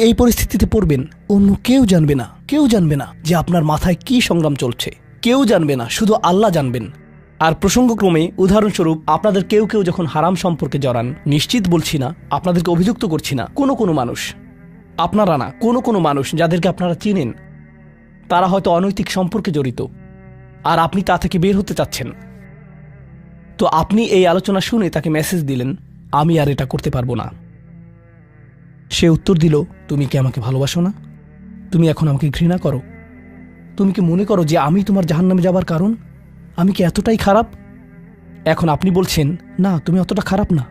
এই পরিস্থিতিতে পড়বেন, অন্য কেউ জানবে না, কেউ জানবে না যে আপনার মাথায় কি সংগ্রাম চলছে। কেউ জানবে না, শুধু আল্লাহ জানবেন। আর প্রসঙ্গক্রমে উদাহরণস্বরূপ, আপনাদের কেউ কেউ যখন হারাম সম্পর্কে জড়ান, নিশ্চিত বলছি না, আপনাদেরকে অভিযুক্ত করছি না, কোনো কোনো মানুষ। আপনারা না, কোনো কোনো মানুষ যাদেরকে আপনারা চিনেন, তারা হয়তো অনৈতিক সম্পর্কে জড়িত। আর আপনি তা থেকে বের হতে চাচ্ছেন। তো আপনি এই আলোচনা শুনে তাকে মেসেজ দিলেন, আমি আর এটা করতে পারব না। সে উত্তর দিল, তুমি কি আমাকে ভালোবাসো না? তুমি এখন আমাকে ঘৃণা করো। তুমি কি মনে করো যে আমি তোমার জাহান্নামে যাবার কারণ? আমি কি এতটাই খারাপ? এখন আপনি বলছেন, না, তুমি অতটা খারাপ না।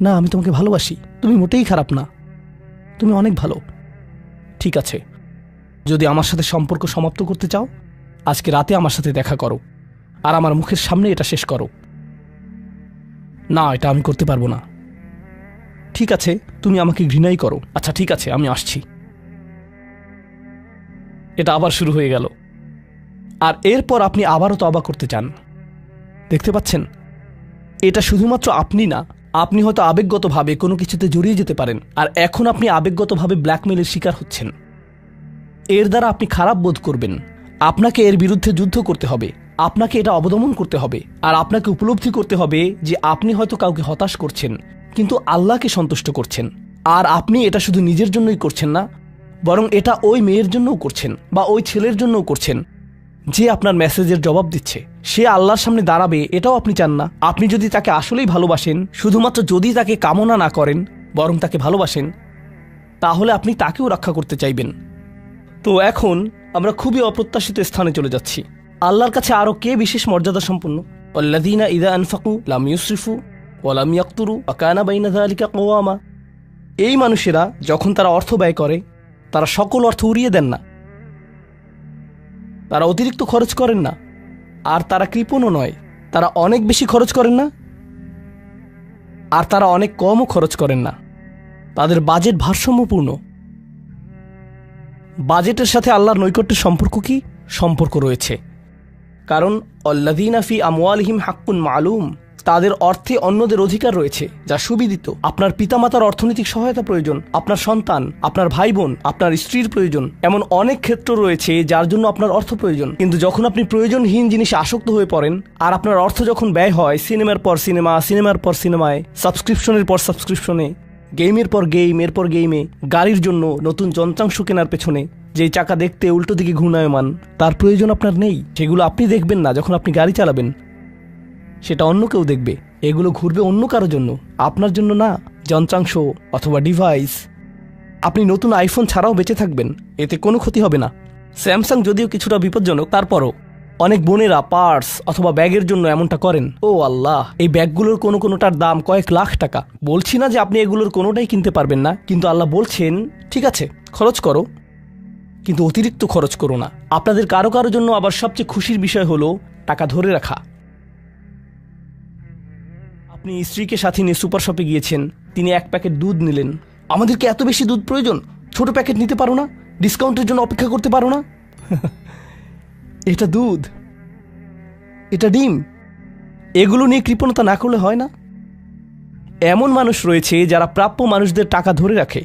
না, আমি তোমাকে ভালোবাসি। তুমি মোটেই খারাপ না। তুমি অনেক ভালো। ঠিক আছে। যদি আমার সাথে সম্পর্ক সমাপ্ত করতে চাও, আজকে রাতে আমার সাথে দেখা করো। আর আমার মুখের সামনে এটা শেষ করো। না, এটা আমি করতে পারব না। ঠিক আছে, তুমি আমাকে ঘৃণাই করো। আচ্ছা ঠিক আছে, আমি আসছি। এটা আবার শুরু হয়ে গেল। আর এরপর আপনি আবারও তো তবা করতে চান। দেখতে পাচ্ছেন? এটা শুধুমাত্র আপনি না, আপনি হয়তো আবেগগতভাবে কোনো কিছুতে জড়িয়ে যেতে পারেন, আর এখন আপনি আবেগগতভাবে ব্ল্যাকমেলের শিকার হচ্ছেন। এর দ্বারা আপনি খারাপ বোধ করবেন। আপনাকে এর বিরুদ্ধে যুদ্ধ করতে হবে, আপনাকে এটা অবদমন করতে হবে, আর আপনাকে উপলব্ধি করতে হবে যে আপনি হয়তো কাউকে হতাশ করছেন। কিন্তু আল্লাহকে সন্তুষ্ট করছেন। আর আপনি এটা শুধু নিজের জন্যই করছেন না, বরং এটা ওই মেয়ের জন্যও করছেন বা ওই ছেলের জন্যও করছেন। যে আপনার মেসেজের জবাব দিচ্ছে, সে আল্লাহর সামনে দাঁড়াবে, এটাও আপনি চান না। আপনি যদি তাকে আসলেই ভালোবাসেন, শুধুমাত্র যদি তাকে কামনা না করেন, বরং তাকে ভালোবাসেন, তাহলে আপনি তাকেও রক্ষা করতে চাইবেন। তো এখন আমরা খুবই অপ্রত্যাশিত স্থানে চলে যাচ্ছি। আল্লাহর কাছে আরও কে বিশেষ মর্যাদা সম্পন্ন অল্লাদিনা ইদা আনফাকু লাম ইউসরিফু। ওলাম ইয়াক্তুরু আকানা বাইনা আলিকা কোয়ামা এই মানুষেরা যখন তারা অর্থ ব্যয় করে, তারা সকল অর্থ উড়িয়ে দেন না। তারা অতিরিক্ত খরচ করেন না। আর তারা কৃপণও নয়। তারা অনেক বেশি খরচ করেন না। আর তারা অনেক কমও খরচ করেন না। তাদের বাজেট ভারসাম্যপূর্ণ। বাজেটের সাথে আল্লাহর নৈকট্যের সম্পর্ক কি? সম্পর্ক রয়েছে। কারণ অল্লাদিনাফি আমওয়ালহিম হাক্কুন মালুম। তাদের অর্থে অন্যদের অধিকার রয়েছে, যা সুবিদিত। আপনার পিতামাতার অর্থনৈতিক সহায়তা প্রয়োজন, আপনার সন্তান, আপনার ভাই বোন আপনার স্ত্রীর প্রয়োজন। এমন অনেক ক্ষেত্র রয়েছে যার জন্য আপনার অর্থ প্রয়োজন। কিন্তু যখন আপনি প্রয়োজনহীন জিনিসে আসক্ত হয়ে পড়েন, আর আপনার অর্থ যখন ব্যয় হয় সিনেমার পর সিনেমা, সিনেমার পর সিনেমায়, সাবস্ক্রিপশনের পর সাবস্ক্রিপশনে, গেমের পর গেম এরপর গেমে, গাড়ির জন্য নতুন যন্ত্রাংশ কেনার পেছনে যেই চাকা দেখতে উল্টো দিকে ঘূর্ণায়মান, তার প্রয়োজন আপনার নেই। সেগুলো আপনি দেখবেন না যখন আপনি গাড়ি চালাবেন। সেটা অন্য কেউ দেখবে। এগুলো ঘুরবে অন্য কারও জন্য। আপনার জন্য না, যন্ত্রাংশ অথবা ডিভাইস আপনি নতুন আইফোন ছাড়াও বেঁচে থাকবেন। এতে কোনো ক্ষতি হবে না। স্যামসাং যদিও কিছুটা বিপজ্জনক, তারপরও অনেক বোনেরা পার্স অথবা ব্যাগের জন্য এমনটা করেন। ও আল্লাহ, এই ব্যাগগুলোর কোনো কোনোটার দাম কয়েক লাখ টাকা। বলছি না যে আপনি এগুলোর কোনোটাই কিনতে পারবেন না, কিন্তু আল্লাহ বলছেন, ঠিক আছে, খরচ করো। কিন্তু অতিরিক্ত খরচ করো না। আপনাদের কারও কারও জন্য আবার সবচেয়ে খুশির বিষয় হলো, টাকা ধরে রাখা। আপনি স্ত্রীকে সাথে নিয়ে সুপার শপে গিয়েছেন, তিনি এক প্যাকেট দুধ নিলেন। আমাদের কি এত বেশি দুধ প্রয়োজন? ছোট প্যাকেট নিতে পারো না? ডিসকাউন্টের জন্য অপেক্ষা করতে পারো না? এটা দুধ। এটা ডিম। এগুলো নিয়ে কৃপণতা না করলে হয় না? এমন মানুষ রয়েছে যারা প্রাপ্য মানুষদের টাকা ধরে রাখে।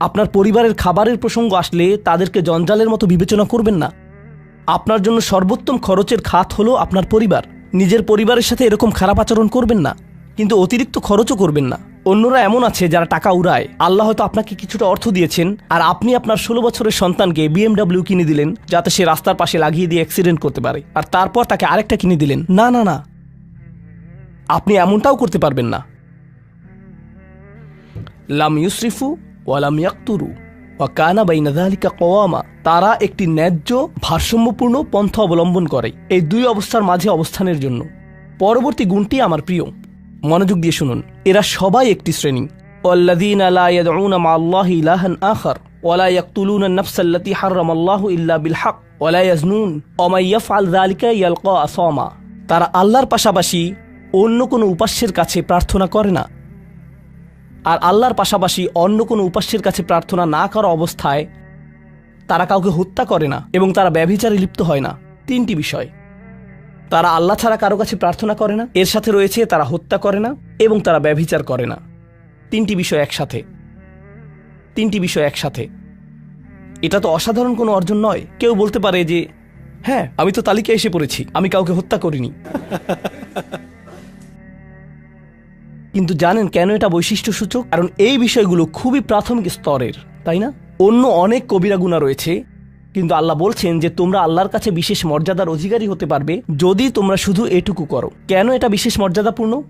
আপনার পরিবারের খাবারের প্রসঙ্গ আসলে তাদেরকে জঞ্জালের মতো বিবেচনা করবেন না। আপনার জন্য সর্বোত্তম খরচের খাত হলো আপনার পরিবার। নিজের পরিবারের সাথে এরকম খারাপ আচরণ করবেন না, কিন্তু অতিরিক্ত খরচও করবেন না। অন্যরা এমন আছে যারা টাকা উড়ায়। আল্লাহ হয়তো আপনাকে কিছুটা অর্থ দিয়েছেন, আর আপনি আপনার ষোলো বছরের সন্তানকে বিএমডাব্লিউ কিনে দিলেন, যাতে সে রাস্তার পাশে লাগিয়ে দিয়ে অ্যাক্সিডেন্ট করতে পারে। আর তারপর তাকে আরেকটা কিনে দিলেন। না না না। আপনি এমনটাও করতে পারবেন না। লাম ইউসরিফু ওয়ালাম ইয়াক্তুরু ওয়াকানা বাইনা যালিকা কওয়ামা তারা একটি ন্যায্য ভারসাম্যপূর্ণ পন্থা অবলম্বন করে এই দুই অবস্থার মাঝে অবস্থানের জন্য পরবর্তী গুণটি আমার প্রিয় মনোযোগ দিয়ে শুনুন এরা সবাই একটি শ্রেণী والذين لا يدعون مع الله إلها آخر ওয়ালা ইয়াকতুলুনা নাফসাল্লাতি হারামাল্লাহু ইল্লা বিল হক ওয়ালা ইয়াজনুন ওয়া মান ইয়াফআল যালিকা ইয়ালকা আসামা তারা আল্লাহর পাশাপাশি অন্য কোনো উপাস্যের কাছে প্রার্থনা করে না আর আল্লাহর পাশাপাশি অন্য কোনো উপাস্যের কাছে প্রার্থনা না করা অবস্থায় তারা কাউকে হত্যা করে না এবং তারা ব্যভিচারে লিপ্ত হয় না। তিনটি বিষয়। তারা আল্লাহ ছাড়া কারও কাছে প্রার্থনা করে না। এর সাথে রয়েছে তারা হত্যা করে না এবং তারা ব্যভিচার করে না। তিনটি বিষয় একসাথে। তিনটি বিষয় একসাথে। এটা তো অসাধারণ কোনো অর্জন নয়। কেউ বলতে পারে যে হ্যাঁ আমি তো তালিকায় এসে পড়েছি। আমি কাউকে হত্যা করিনি। কিন্তু জানেন কেন এটা বৈশিষ্ট্য সূচক কারণ এই বিষয়গুলো খুবই প্রাথমিক স্তরের, তাই না? অন্য অনেক কবিরা গুণা রয়েছে, কিন্তু আল্লাহ বলছেন যে তোমরা আল্লাহর কাছে বিশেষ মর্যাদার অধিকারী হতে পারবে যদি তোমরা শুধু এটুকু করো। কেন এটা বিশেষ মর্যাদাপূর্ণ?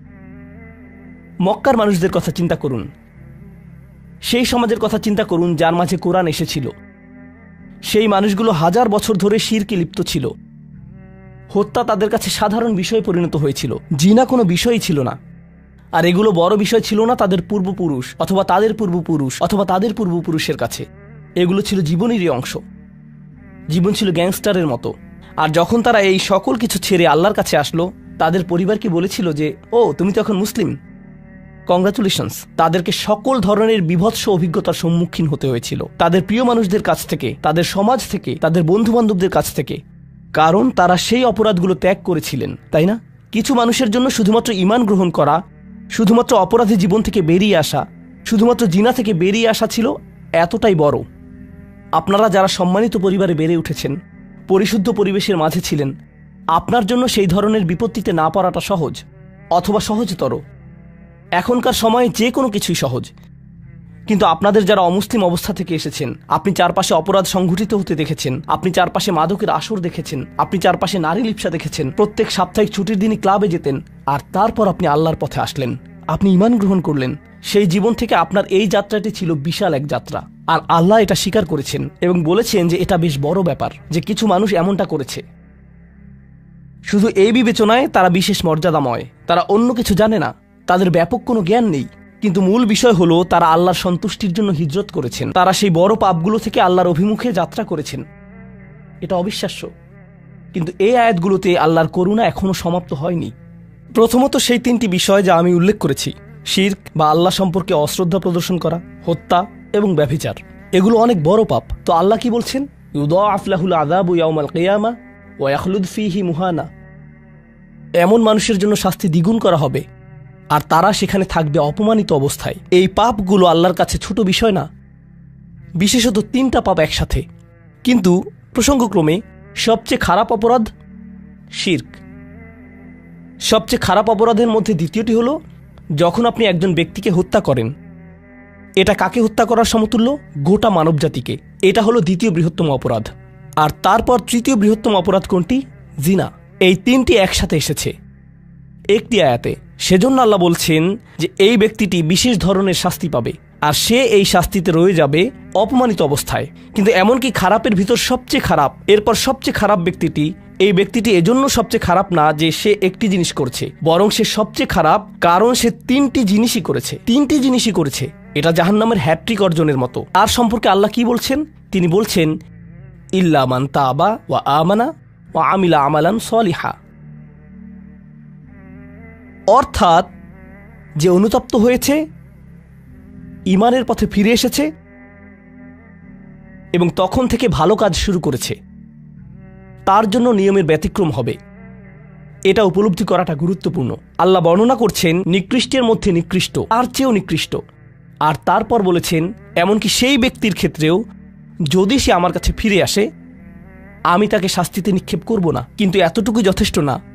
মক্কার মানুষদের কথা চিন্তা করুন। সেই সমাজের কথা চিন্তা করুন যার মাঝে কোরআন এসেছিল। সেই মানুষগুলো হাজার বছর ধরে শিরকে লিপ্ত ছিল। হত্যা তাদের কাছে সাধারণ বিষয়ে পরিণত হয়েছিল। জিনা কোনো বিষয়ই ছিল না। আর এগুলো বড় বিষয় ছিল না তাদের পূর্বপুরুষ অথবা তাদের পূর্বপুরুষ অথবা তাদের পূর্বপুরুষের কাছে। এগুলো ছিল জীবনেরই অংশ। জীবন ছিল গ্যাংস্টারের মতো। আর যখন তারা এই সকল কিছু ছেড়ে আল্লাহর কাছে আসলো, তাদের পরিবারকে বলেছিল যে, ও, তুমি তো এখন মুসলিম? কংগ্রাচুলেশনস তাদেরকে সকল ধরনের বিভৎস অভিজ্ঞতার সম্মুখীন হতে হয়েছিল। তাদের প্রিয় মানুষদের কাছ থেকে, তাদের সমাজ থেকে, তাদের বন্ধু বান্ধবদের কাছ থেকে। কারণ তারা সেই অপরাধগুলো ত্যাগ করেছিলেন, তাই না? কিছু মানুষের জন্য শুধুমাত্র ইমান গ্রহণ করা শুধুমাত্র অপরাধী জীবন থেকে বেরিয়ে আসা, শুধুমাত্র জিনা থেকে বেরিয়ে আসা ছিল এতটাই বড়। আপনারা যারা সম্মানিত পরিবারে বেড়ে উঠেছেন, পরিশুদ্ধ পরিবেশের মাঝে ছিলেন, আপনার জন্য সেই ধরনের বিপত্তিতে না পড়াটা সহজ অথবা সহজতর। এখনকার সময়ে যে কোনো কিছুই সহজ। কিন্তু আপনাদের যারা অমুসলিম অবস্থা থেকে এসেছেন, আপনি চারপাশে অপরাধ সংঘটিত হতে দেখেছেন, আপনি চারপাশে মাদকের আসর দেখেছেন, আপনি চারপাশে নারী লিপসা দেখেছেন, প্রত্যেক সাপ্তাহিক ছুটির দিনই ক্লাবে যেতেন, আর তারপর আপনি আল্লাহর পথে আসলেন। আপনি ইমান গ্রহণ করলেন। সেই জীবন থেকে আপনার এই যাত্রাটি ছিল বিশাল এক যাত্রা। আর আল্লাহ এটা স্বীকার করেছেন এবং বলেছেন যে এটা বেশ বড় ব্যাপার যে কিছু মানুষ এমনটা করেছে। শুধু এই বিবেচনায় তারা বিশেষ মর্যাদাময়। তারা অন্য কিছু জানে না। তাদের ব্যাপক কোনো জ্ঞান নেই। কিন্তু মূল বিষয় হলো, তারা আল্লাহর সন্তুষ্টির জন্য হিজরত করেছেন। তারা সেই বড় পাপগুলো থেকে আল্লাহর অভিমুখে যাত্রা করেছেন। এটা অবিশ্বাস্য। কিন্তু এই আয়াতগুলোতে আল্লাহর করুণা এখনও সমাপ্ত হয়নি। প্রথমত সেই তিনটি বিষয় যা আমি উল্লেখ করেছি, শির্ক বা আল্লাহ সম্পর্কে অশ্রদ্ধা প্রদর্শন করা, হত্যা এবং ব্যভিচার। এগুলো অনেক বড় পাপ। তো আল্লাহ কি বলছেন? আফলাহুল আদাবু ইয়াউমাল কিয়ামা ওয়াখলুদ ফিহি মুহানা। এমন মানুষের জন্য শাস্তি দ্বিগুণ করা হবে। আর তারা সেখানে থাকবে অপমানিত অবস্থায়। এই পাপগুলো আল্লাহর কাছে ছোট বিষয় না। বিশেষত তিনটা পাপ একসাথে। কিন্তু প্রসঙ্গক্রমে সবচেয়ে খারাপ অপরাধ শির্ক। সবচেয়ে খারাপ অপরাধের মধ্যে দ্বিতীয়টি হলো, যখন আপনি একজন ব্যক্তিকে হত্যা করেন, এটা কাকে হত্যা করার সমতুল্য? গোটা মানবজাতিকে। এটা হলো দ্বিতীয় বৃহত্তম অপরাধ। আর তারপর তৃতীয় বৃহত্তম অপরাধ কোনটি? জিনা। এই তিনটি একসাথে এসেছে। একটি আয়াতে। সেজন্য আল্লাহ বলছেন যে এই ব্যক্তিটি বিশেষ ধরনের শাস্তি পাবে, আর সে এই শাস্তিতে রয়ে যাবে অপমানিত অবস্থায়। কিন্তু এমনকি খারাপের ভিতর সবচেয়ে খারাপ, এরপর সবচেয়ে খারাপ ব্যক্তিটি, এই ব্যক্তিটি এজন্য সবচেয়ে খারাপ না যে সে একটি জিনিস করছে, বরং সে সবচেয়ে খারাপ কারণ সে তিনটি জিনিসই করেছে। তিনটি জিনিসই করেছে, এটা জাহান্নামের হ্যাট্রিক অর্জনের মতো। আর সম্পর্কে আল্লাহ কি বলছেন? তিনি বলছেন, ইল্লা মান তাবা ওয়া আমানা ওয়া আমিলা আমালান সলিহা। অর্থাৎ যে অনুতপ্ত হয়েছে ইমানের পথে ফিরে এসেছে এবং তখন থেকে ভালো কাজ শুরু করেছে। তার জন্য নিয়মের ব্যতিক্রম হবে। এটা উপলব্ধি করাটা গুরুত্বপূর্ণ। আল্লাহ বর্ণনা করছেন, নিকৃষ্টের মধ্যে নিকৃষ্ট আর চেয়েও নিকৃষ্ট। আর তারপর বলেছেন, এমনকি সেই ব্যক্তির ক্ষেত্রেও যদি সে আমার কাছে ফিরে আসে, আমি তাকে শাস্তিতে নিক্ষেপ করব না। কিন্তু এতটুকু যথেষ্ট না।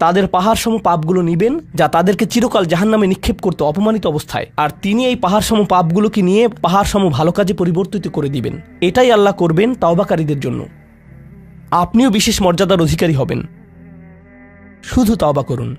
তাদের পাহাড় সম পাপগুলো নিবেন, যা তাদেরকে চিরকাল জাহান নামে নিক্ষেপ করতে অপমানিত অবস্থায়। আর তিনি এই পাহাড় সম পাপগুলোকে নিয়ে পাহাড় সম ভালো কাজে পরিবর্তিত করে দিবেন। এটাই আল্লাহ করবেন তাওবাকারীদের জন্য। আপনিও বিশেষ মর্যাদার অধিকারী হবেন। শুধু তাওবা করুন।